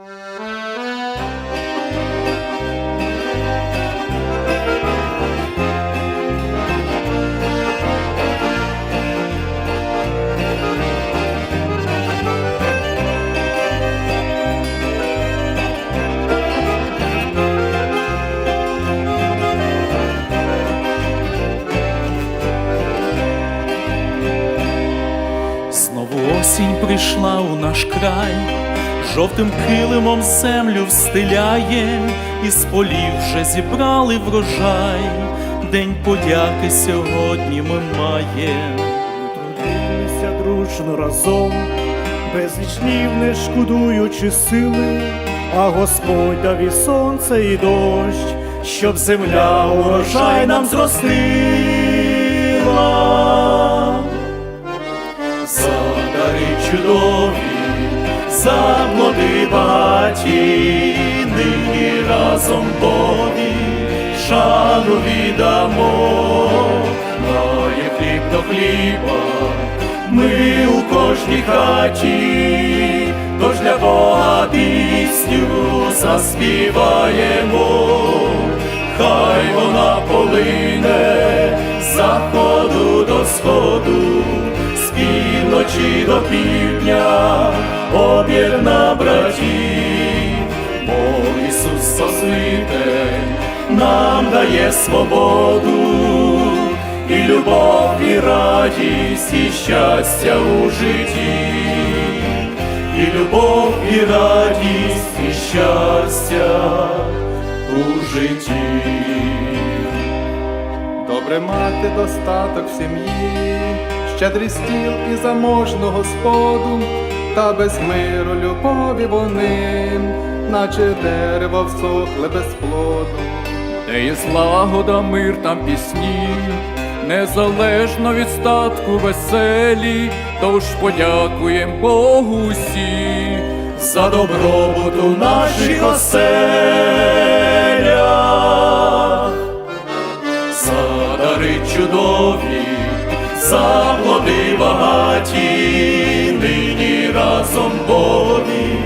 Знову осінь прийшла у наш край, жовтим килимом землю встиляє, із полів вже зібрали врожай, день подяки сьогодні ми маєм. Трудилися дружно разом, безліч днів не шкодуючи сили, а Господь дав і сонце, і дощ, щоб земля урожай нам зростила. Чудові, за плоди багаті, нині разом Бові, шану віддамо, має хліб до хліба, ми у кожній хаті, тож для Бога пісню заспіваємо, хай вона полине з заходу до сходу, з півночі до півдня, об'єдна братів, бо Ісус Спаситель нам дає свободу, і любов, і радість, і щастя у житті, і любов, і радість, і щастя у житті. Добре мати достаток в сім'ї, щедрий стіл і заможну господу, та без миру любові вони, наче дерево всохле без плоду. Де є злагода, мир там пісні, незалежно від статку веселі, тож подякуєм Богу всі. за добробут у наших оселях, за дари чудові, за плоди багаті, разом Бові,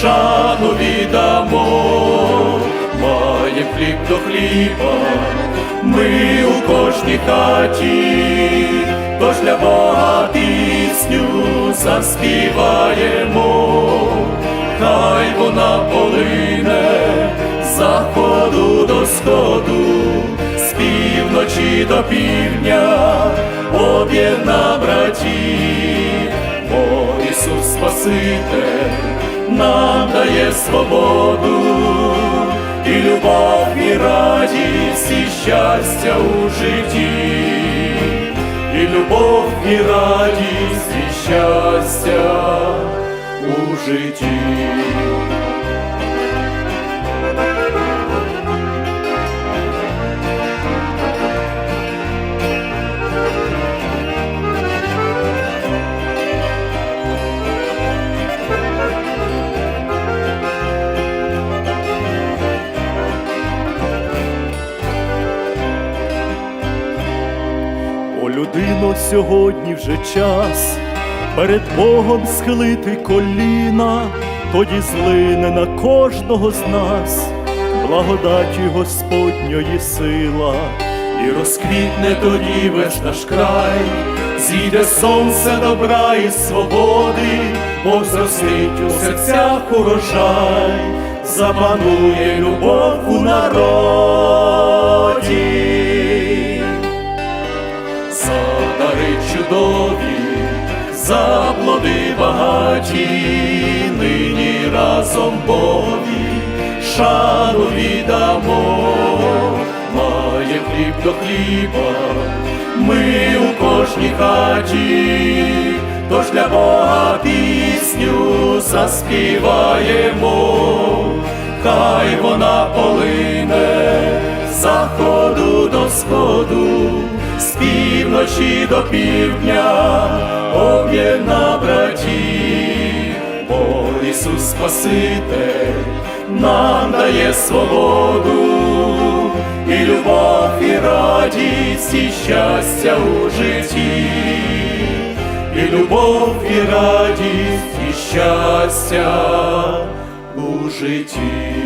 шану віддамо, має хліб до хліба, ми у кожній хаті, тож для Бога пісню заспіваємо, хай вона полине заходу до сходу, з півночі до півдня, об'єдна свободу, і любов, і радість, і щастя у житті і любов, і радість, і щастя у житті. Людино, сьогодні вже час перед Богом схилити коліна, тоді злине на кожного з нас благодаті Господньої сила, і розквітне тоді весь наш край, зійде сонце добра і свободи, Бог зростить у серцях урожай, запанує любов у народі чудові, за плоди багаті, нині разом Бові, шану віддамо, має хліб до хліба, ми у кожній хаті, тож для Бога пісню заспіваємо, хай вона полине півночі до півдня, об'єдна братів, бо Ісус Спаситель нам дає свободу, і любов, і радість, і щастя у житті, і любов, і радість, і щастя у житті.